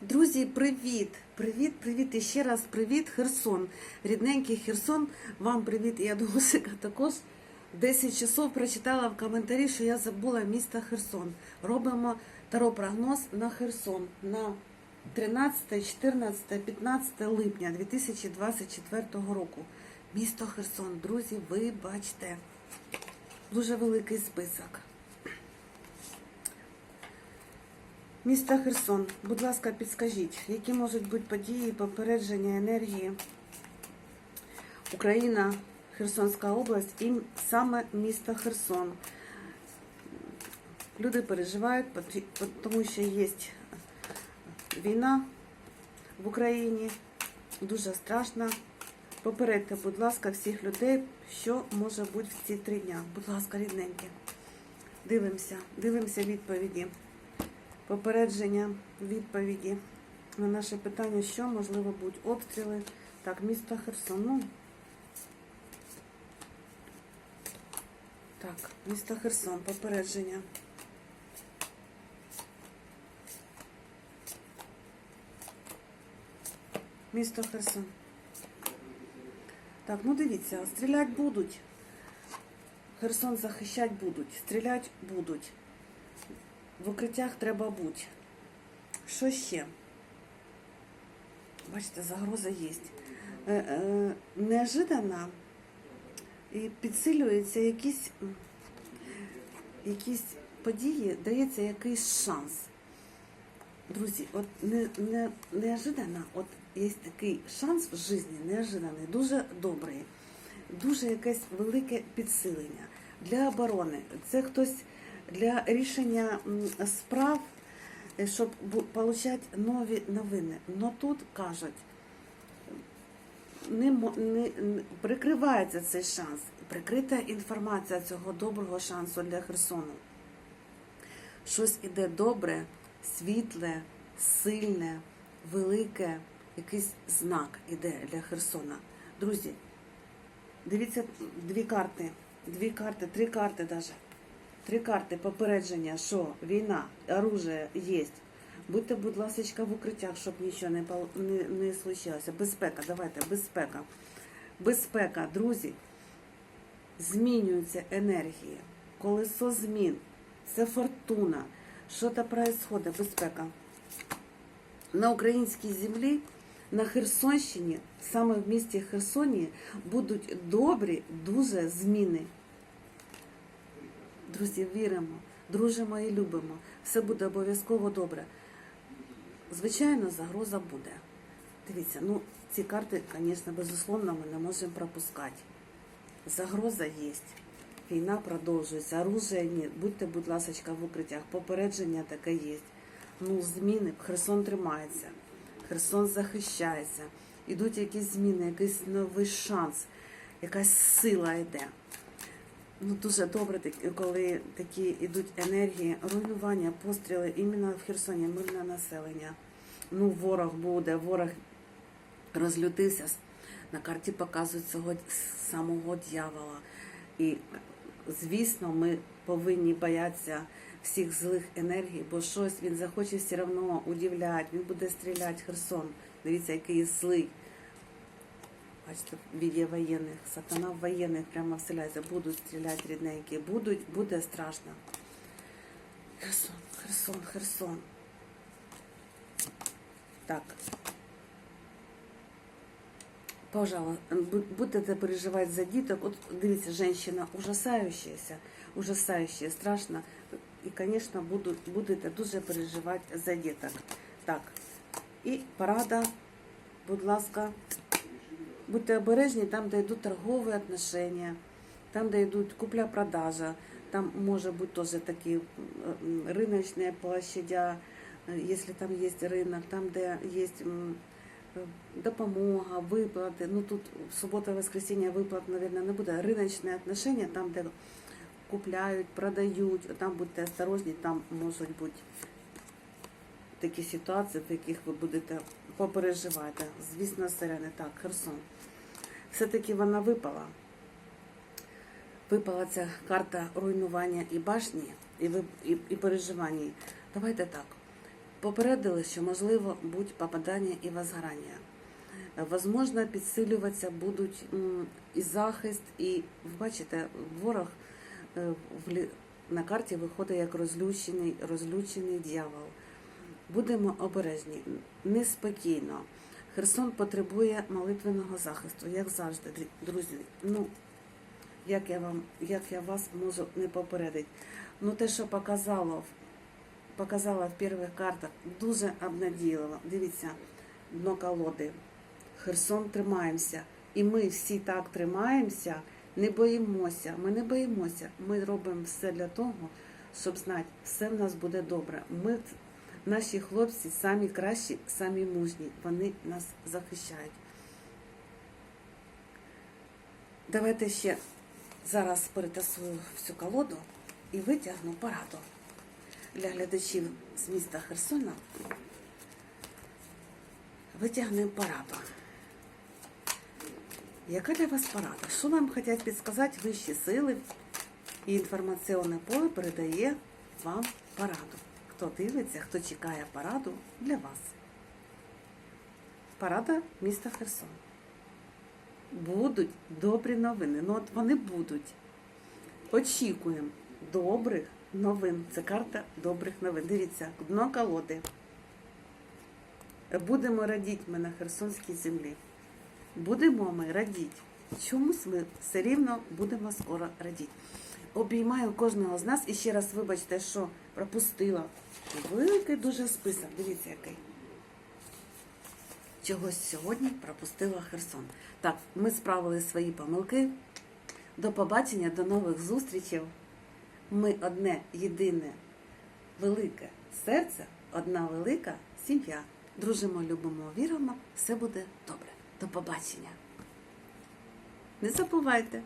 Друзі, привіт! Привіт, привіт і ще раз привіт, Херсон. Рідненький Херсон. Вам привіт, я думаю, Сика також. 10 часов прочитала в коментарі, що я забула місто Херсон. Робимо таро-прогноз на Херсон на 13, 14, 15 липня 2024 року. Місто Херсон, друзі, ви бачите. Дуже великий список. Місто Херсон, будь ласка, підскажіть, які можуть бути події попередження енергії Україна, Херсонська область і саме місто Херсон. Люди переживають, тому що є війна в Україні, дуже страшно. Попередьте, будь ласка, всіх людей, що може бути в ці три дня. Будь ласка, рідненькі. Дивимося, дивимося відповіді попередження, відповіді на наше питання, що можливо бути обстріли. Так, місто Херсон. Ну, так, місто Херсон, попередження. Місто Херсон. Так, ну дивіться, стріляти будуть. Херсон захищати будуть, стріляти будуть. В укриттях треба бути. Що ще? Бачите, загроза є. Е, е, неожиданно і підсилюються якісь, якісь події, дається якийсь шанс. Друзі, от не, не, неожиданно, от є такий шанс в житті, неожиданий, дуже добрий, дуже якесь велике підсилення для оборони. Це хтось для рішення справ, е, щоб отримати нові новини. Но тут кажуть, не, не, прикривається цей шанс, прикрита інформація цього доброго шансу для Херсону. Щось іде добре, світле, сильне, велике, якийсь знак іде для Херсона. Друзі, дивіться дві карти, дві карти, три карти навіть. Три карти попередження, що війна, оружие є. Будьте, будь ласка, в укриттях, щоб нічого не, не, не случилося. Безпека, давайте, безпека. Безпека, друзі. Змінюються енергії. Колесо змін. Це фортуна. Що то происходит? Безпека. На українській землі, на Херсонщині, саме в місті Херсоні, будуть добрі дуже зміни. Друзі, віримо, дружимо і любимо. Все буде обов'язково добре. Звичайно, загроза буде. Дивіться, ну ці карти, звісно, безусловно, ми не можемо пропускати. Загроза є. Війна продовжується, оружия ні. Будьте, будь ласка, в укриттях. Попередження таке є. Ну, зміни. Херсон тримається, Херсон захищається. Ідуть якісь зміни, якийсь новий шанс, якась сила йде. Ну, дуже добре, коли такі йдуть енергії, руйнування, постріли іменно в Херсоні, мирне населення. Ну, ворог буде, ворог розлютився. На карті показують цього самого дьявола. І, звісно, ми повинні боятися всіх злих енергій, бо щось він захоче все одно удивляти, він буде стріляти Херсон. Дивіться, який злий. Бачите, відео воєнних, сатана в воєнних прямо вселяється, будуть стріляти рідненькі, будуть, буде страшно. Херсон, Херсон, Херсон. Так. Пожалуйста, бу- будете переживати за діток. От дивіться, жінка ужасаючаяся, ужасаючая, страшно. І, звісно, будуть, будете дуже переживати за діток. Так. І порада, будь ласка, Будьте обережні там, де йдуть торгові отношения, там, де йдуть купля-продажа, там може бути теж такі риночні площадя, е, якщо там є ринок, там, де є е, допомога, виплати. Ну тут в суботу воскресіння виплат, мабуть, не буде. Риночні отношения, там, де купляють, продають, там будьте осторожні, там можуть бути такі ситуації, в яких ви будете попереживати. Звісно, сирени. Так, Херсон. Все-таки вона випала. Випала ця карта руйнування і башні, і, і, і переживання. Давайте так. Попередили, що можливо будуть попадання і возгорання. Возможно, підсилюватися будуть і захист, і ви бачите, ворог е, на карті виходить як розлючений, розлючений дьявол. Будемо обережні, неспокійно. Херсон потребує молитвеного захисту, як завжди, друзі. Ну, як я вам, як я вас можу не попередити. Ну, те, що показало, показала в перших картах, дуже обнадійливо. Дивіться, дно колоди. Херсон тримаємося. І ми всі так тримаємося, не боїмося. Ми не боїмося. Ми робимо все для того, щоб знати, все в нас буде добре. Ми, наші хлопці, самі кращі, самі мужні. Вони нас захищають. Давайте ще зараз перетасую всю колоду і витягну пораду для глядачів з міста Херсона. Витягнемо пораду. Яка для вас порада? Що вам хочуть підсказати вищі сили? І інформаційне поле передає вам пораду. Хто дивиться, хто чекає пораду для вас. Порада міста Херсон. Будуть добрі новини. Ну от вони будуть. Очікуємо добрих новин. Це карта добрих новин. Дивіться, дно колоди. Будемо радіти ми на Херсонській землі. Будемо ми радіти. Чомусь ми все рівно будемо скоро радіти. Обіймаю кожного з нас і ще раз вибачте, що пропустила. Великий дуже список. Дивіться, який. Чогось сьогодні пропустила Херсон. Так, ми справили свої помилки. До побачення, до нових зустрічей. Ми одне єдине велике серце, одна велика сім'я. Дружимо, любимо, віримо, все буде добре. До побачення. Не забувайте,